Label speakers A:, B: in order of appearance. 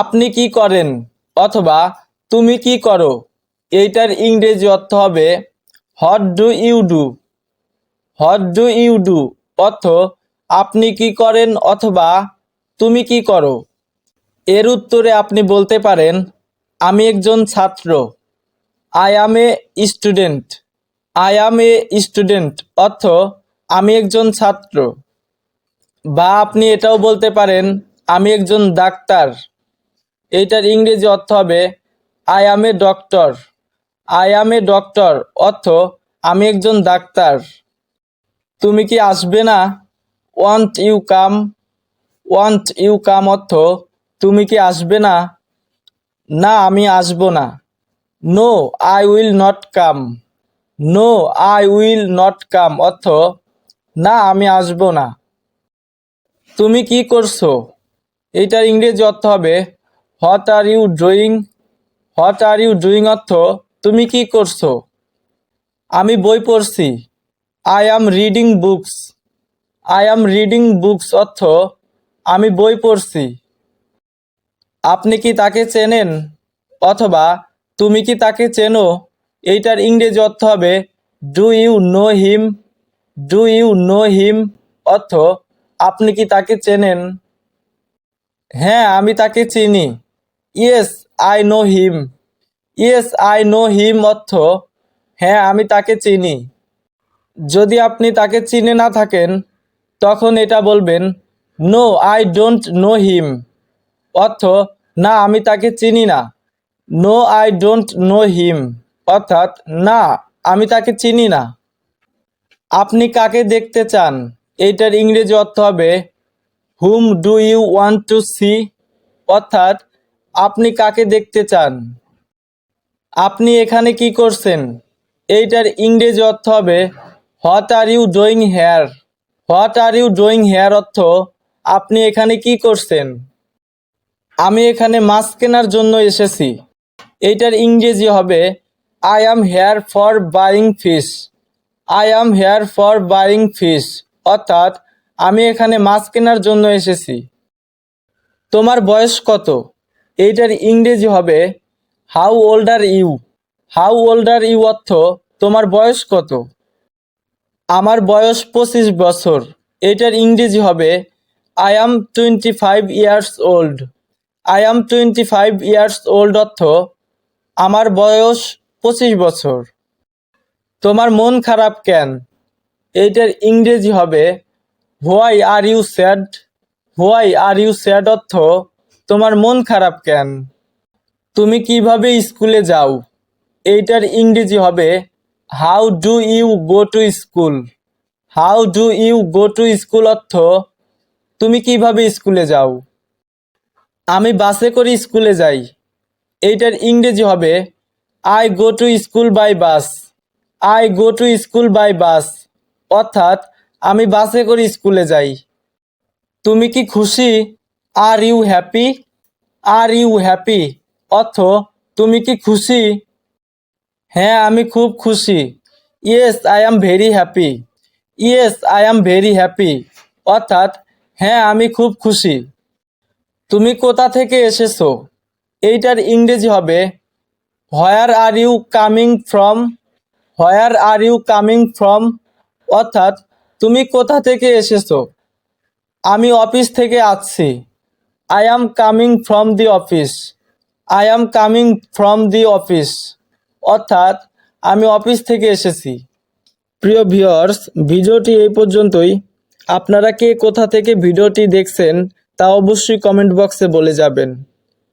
A: আপনি কি করেন অথবা তুমি কি করো? এইটার ইংরেজি অর্থ হবে what do you do what do you do অর্থ, আপনি কি করেন অথবা তুমি কি করো? এর উত্তরে আপনি বলতে পারেন, আমি একজন ছাত্র। I am a student I am a student অর্থ, আমি একজন ছাত্র। বা আপনি এটাও বলতে পারেন, আমি একজন ডাক্তার। এইটার ইংরেজি অর্থ হবে I am a doctor I am a doctor অর্থ, আমি একজন ডাক্তার। তুমি কি আসবে না? Want you come want you come অর্থ, তুমি কি আসবে না? না, আমি আসব না। No I will not come no I will not come অর্থ, না, আমি আসব না। তুমি কি করছ? এইটার ইংরেজি অর্থ হবে what are you doing what are you doing অর্থ তুমি কি করছ? আমি বই পড়ছি। I am reading books I am reading books অর্থ আমি বই পড়ছি। আপনি কি তাকে চেনেন? অথবা তুমি কি তাকে চেনো? এইটার ইংরেজি অর্থ হবে do you know him do you know him অর্থ আপনি কি তাকে চেনেন? হ্যাঁ আমি তাকে চিনি। Yes, I know him. Yes, I know him অর্থ হ্যাঁ আমি তাকে চিনি। যদি আপনি তাকে চিনে না থাকেন, তখন এটা বলবেন, no, I don't know him. অর্থ, না, আমি তাকে চিনি না। No, I don't know him. অর্থাৎ, না, আমি তাকে চিনি না। আপনি কাকে দেখতে চান? এইটার ইংরেজি অর্থ হবে, হুম, do you want to see? অর্থাৎ আপনি কাকে দেখতে চান? আপনি এখানে কি করছেন? এইটার ইংরেজি অর্থ হবে what are you doing here what are you doing here অর্থ, আপনি এখানে কি করছেন? আমি এখানে মাছ কেনার জন্য এসেছি। এইটার ইংরেজি হবে I am here for buying fish I am here for buying fish অর্থাৎ, আমি এখানে মাছ কেনার জন্য এসেছি। তোমার বয়স কত? এইটার ইংরেজি হবে how old are you how old are you অর্থ, তোমার বয়স কত? আমার বয়স পঁচিশ বছর। এইটার ইংরেজি হবে I am twenty five years old I am twenty five years old অর্থ, আমার বয়স পঁচিশ বছর। তোমার মন খারাপ কেন? এইটার ইংরেজি হবে why are you sad why are you sad অর্থ তোমার মন খারাপ কেন? তুমি কীভাবে স্কুলে যাও? এইটার ইংরেজি হবে how do you go to school how do you go to school অর্থ, তুমি কীভাবে স্কুলে যাও? আমি বাসে করে স্কুলে যাই। এইটার ইংরেজি হবে I go to school by bus I go to school by bus অর্থাৎ, আমি বাসে করে স্কুলে যাই। তুমি কি খুশি? Are you happy are you happy অর্থ, তুমি কি খুশি? হ্যাঁ আমি খুব খুশি। Yes I am very happy yes I am very happy অর্থাৎ হ্যাঁ আমি খুব খুশি। তুমি কোথা থেকে এসেছ? এইটার ইংরেজি হবে where are you coming from where are you coming from অর্থাৎ, তুমি কোথা থেকে এসেছ? আমি অফিস থেকে আসছি। I am coming from the office I am coming from the office অর্থাৎ, আমি অফিস থেকে এসেছি। প্রিয় ভিউয়ার্স ভিডিওটি এই পর্যন্তই। আপনারা কে কোথা থেকে ভিডিওটি দেখছেন তা অবশ্যই কমেন্ট বক্সে বলে যাবেন।